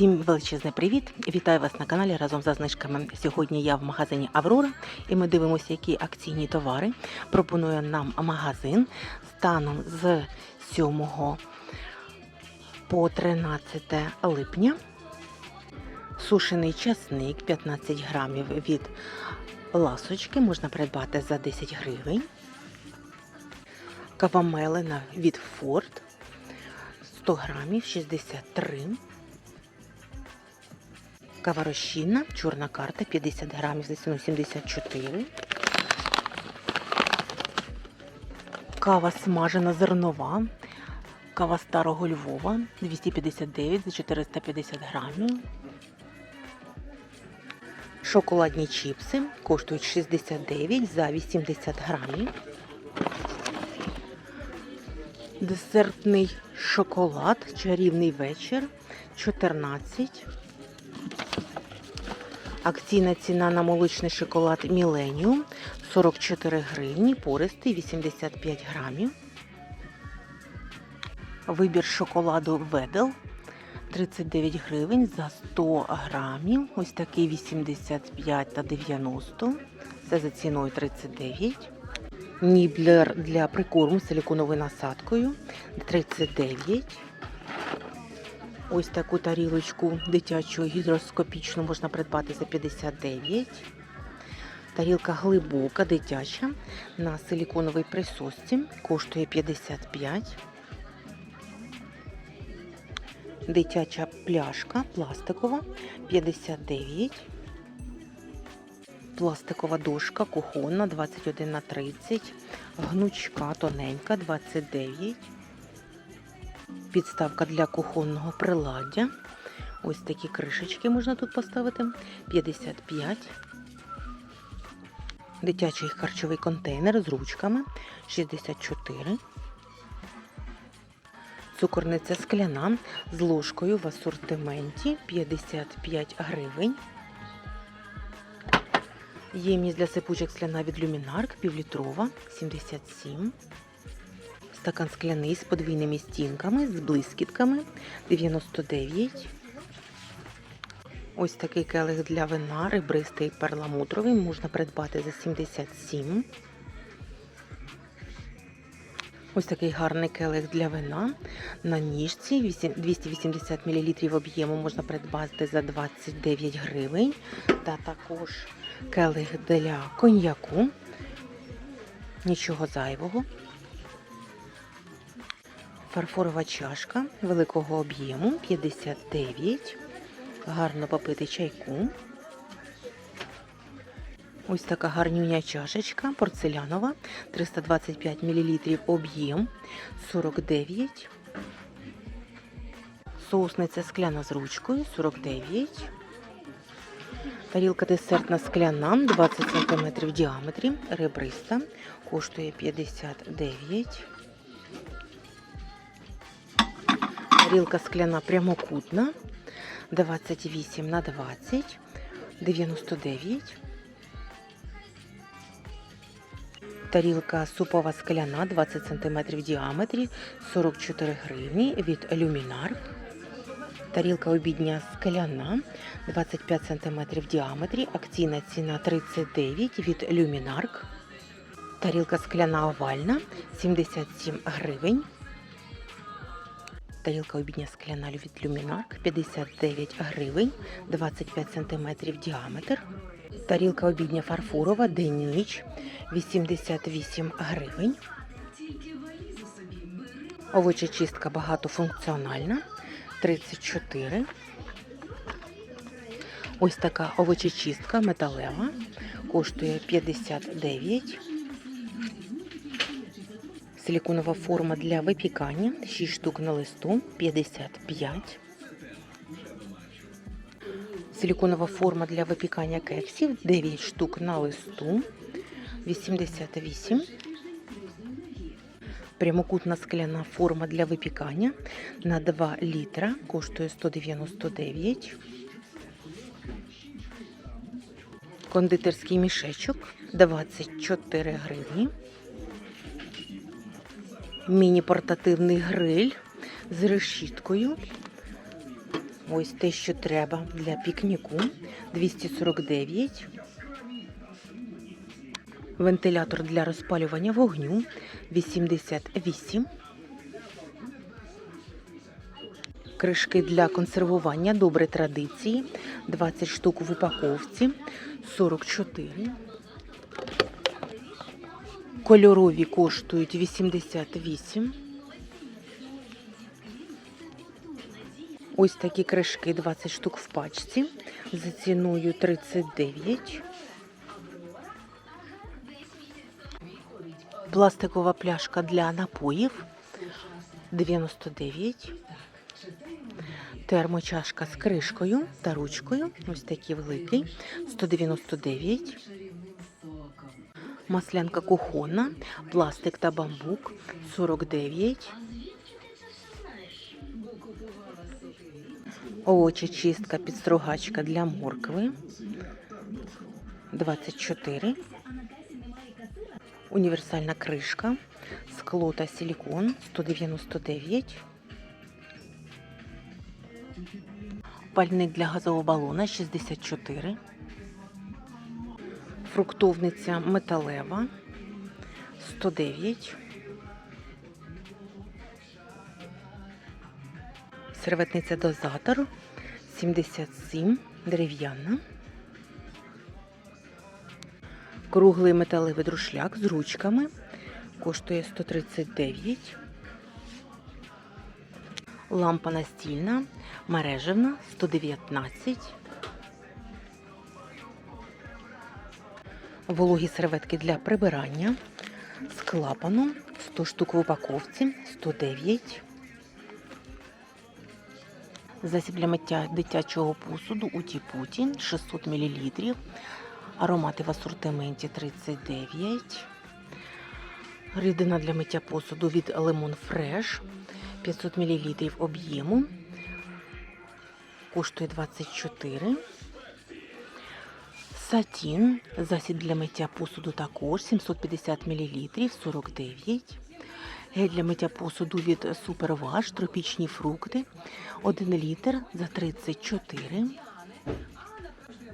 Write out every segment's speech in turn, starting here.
Всім величезний привіт! Вітаю вас на каналі разом за знижками. Сьогодні я в магазині Аврора і ми дивимося, які акційні товари пропонує нам магазин станом з 7 по 13 липня. Сушений часник 15 грамів від ласочки можна придбати за 10 гривень. Кава мелена від Форд 100 грамів 63 Кава розчинна, чорна карта 50 грамів за ціну 74. Кава смажена зернова. Кава старого Львова 259 за 450 грамів. Шоколадні чіпси коштують 69 за 80 грамів. Десертний шоколад, чарівний вечір 14. Акційна ціна на молочний шоколад Міленіум 44 гривні, пористий 85 грамів. Вибір шоколаду Ведел 39 гривень за 100 грамів. Ось такий 85 та 90. Це за ціною 39. Ніблер для прикорму з силіконовою насадкою 39. Ось таку тарілочку дитячу гідроскопічну можна придбати за 59. Тарілка глибока, дитяча на силіконовій присосці коштує 55. Дитяча пляшка пластикова 59. Пластикова дошка кухонна 21 на 30. Гнучка тоненька 29. Підставка для кухонного приладдя. Ось такі кришечки можна тут поставити. 55. Дитячий харчовий контейнер з ручками 64. Цукорниця скляна з ложкою в асортименті 55 гривень. Ємність для сипучок скляна від Люмінарк півлітрова 77. Стакан скляний з подвійними стінками, з блискітками 99. Ось такий келих для вина, ребристий перламутровий, можна придбати за 77. Ось такий гарний келих для вина на ніжці 280 мл об'єму можна придбати за 29 гривень. Та також келих для коньяку. Нічого зайвого. Фарфорова чашка великого об'єму 59. Гарно попити чайку. Ось така гарнюня чашечка порцелянова 325 мл об'єм 49. Соусниця скляна з ручкою 49. Тарілка десертна скляна 20 см в діаметрі, ребриста, коштує 59. Тарілка скляна прямокутна 28 на 20 99. Тарілка супова скляна 20 см в діаметрі 44 гривні від Люмінар. Тарілка обідня скляна 25 см в діаметрі. Акційна ціна 39 від Люмінарк. Тарілка скляна овальна 77 гривень. Тарілка обідня скляна від Люмінарк 59 гривень, 25 см діаметр. Тарілка обідня фарфорова день-ніч 88 гривень. Овочечистка багатофункціональна 34. Ось така овочечистка металева коштує 59. Силіконова форма для випікання 6 штук на листу 55. Силіконова форма для випікання кексів 9 штук на листу 88. Прямокутна скляна форма для випікання на 2 літра коштує 199. Кондитерський мішечок 24 гривні. Міні-портативний гриль з решіткою Ось те, що треба для пікніку 249. Вентилятор для розпалювання вогню 88. Кришки для консервування добрі традиції 20 штук в упаковці 44. Кольорові коштують 88. Ось такі кришки 20 штук в пачці за ціною 39. Пластикова пляшка для напоїв 99. Термочашка з кришкою та ручкою. Ось такий великий 199. Маслянка кухонна, пластик та бамбук 49. Овочечистка підстругачка для моркви 24. Універсальна кришка, скло та силікон 199. Пальник для газового балона 64. Фруктовниця металева 109. Серветниця дозатор 77 дерев'яна. Круглий металевий друшляк з ручками коштує 139. Лампа настільна, мережевна 119. Вологі серветки для прибирання з клапаном 100 штук в упаковці 109. Засіб для миття дитячого посуду Уті-Путі 600 мл. Аромати в асортименті 39. Рідина для миття посуду від Lemon Fresh 500 мл об'єму. Коштує 24. Сатін. Засіб для миття посуду також 750 мл 49. Гель для миття посуду від Суперваш, тропічні фрукти 1 літр за 34.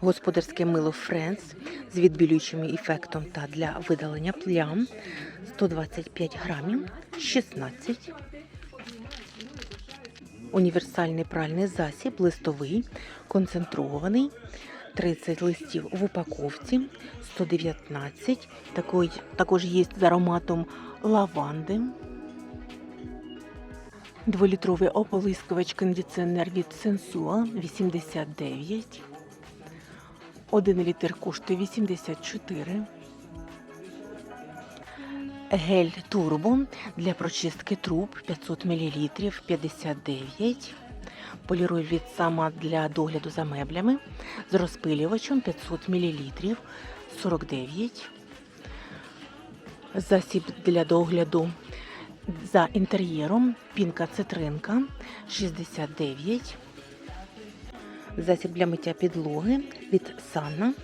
Господарське мило Френс з відбілюючим ефектом та для видалення плям 125 грамів 16. Універсальний пральний засіб листовий, концентрований 30 листів в упаковці 119. Такий, також є з ароматом лаванди. Дволітровий ополискувач кондиціонер від Sensua 89. 1 літр коштує 84. Гель турбо для прочистки труб 500 мл 59. Поліроль від сама для догляду за меблями з розпилювачем 500 мл 49. Засіб для догляду за інтер'єром пінка цитринка 69. Засіб для миття підлоги від Санна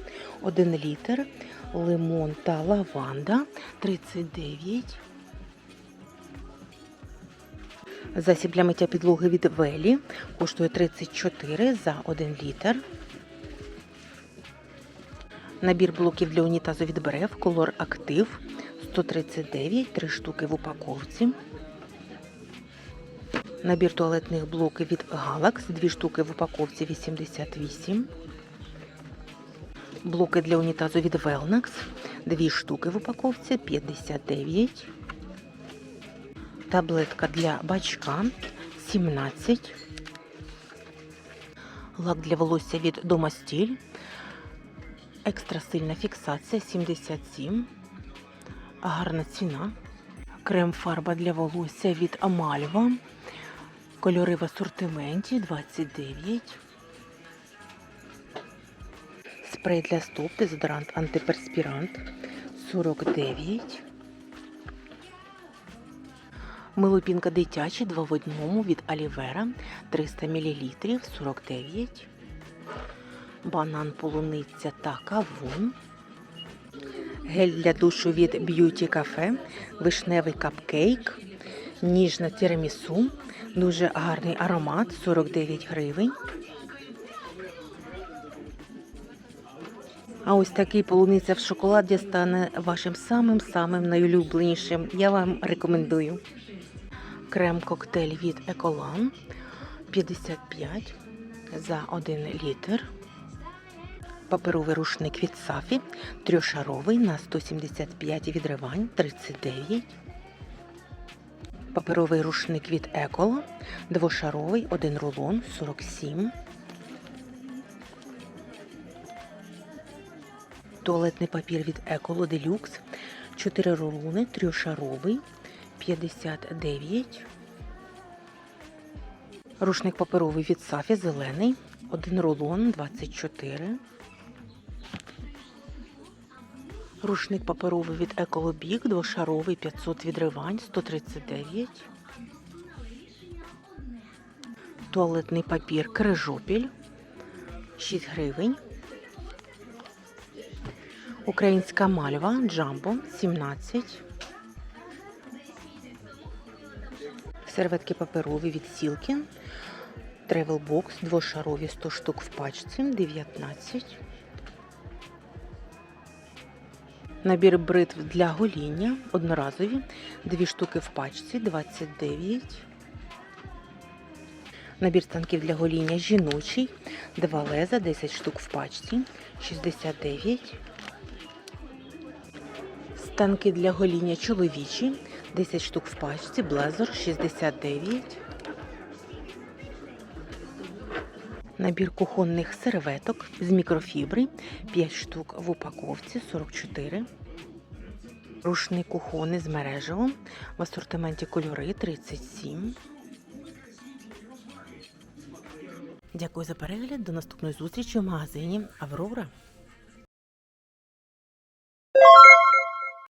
1 літр, лимон та лаванда 39. Засіб для миття підлоги від Велі коштує 34 за 1 літр. Набір блоків для унітазу від Брев Color Active 139, 3 штуки в упаковці. Набір туалетних блоків від Galax, 2 штуки в упаковці 88. Блоки для унітазу від Velnex, 2 штуки в упаковці 59. Таблетка для бачка 17. Лак для волосся від Домастіль. Екстра сильна фіксація 77. Гарна ціна. Крем-фарба для волосся від Амальва. Кольори в асортименті 29. Спрей для стоп, дезодорант антиперспірант 49. Милопінка дитяча 2 в одному від Алівера 300 мл 49. Банан полуниця та кавун. Гель для душу від Beauty Cafe. Вишневий капкейк ніжна тірамісу, дуже гарний аромат, 49 гривень. А ось такий полуниця в шоколаді стане вашим самим-самим найулюбленішим. Я вам рекомендую. Крем-коктейль від Еколан 55 за 1 літр. Паперовий рушник від Сафі трьошаровий на 175 відривань 39. Паперовий рушник від Екола двошаровий, один рулон 47. Туалетний папір від Еколо Делюкс 4 рулони, трьошаровий 59. Рушник паперовий від Сафі зелений, один рулон 24. Рушник паперовий від Еколобік, двошаровий 500 відривань 139. Туалетний папір Крижопіль 6 гривень. Українська мальва Джамбо 17. Серветки паперові від Сілкін. Travel Box двошарові 100 штук в пачці 19. Набір бритв для гоління одноразові, 2 штуки в пачці 29. Набір станків для гоління жіночий, 2 леза, 10 штук в пачці 69. Станки для гоління чоловічі, 10 штук в пачці, блезер 69. Набір кухонних серветок з мікрофібри 5 штук в упаковці 44. Рушник кухонний з мережевом в асортименті кольори 37. Дякую за перегляд. До наступної зустрічі в магазині Аврора.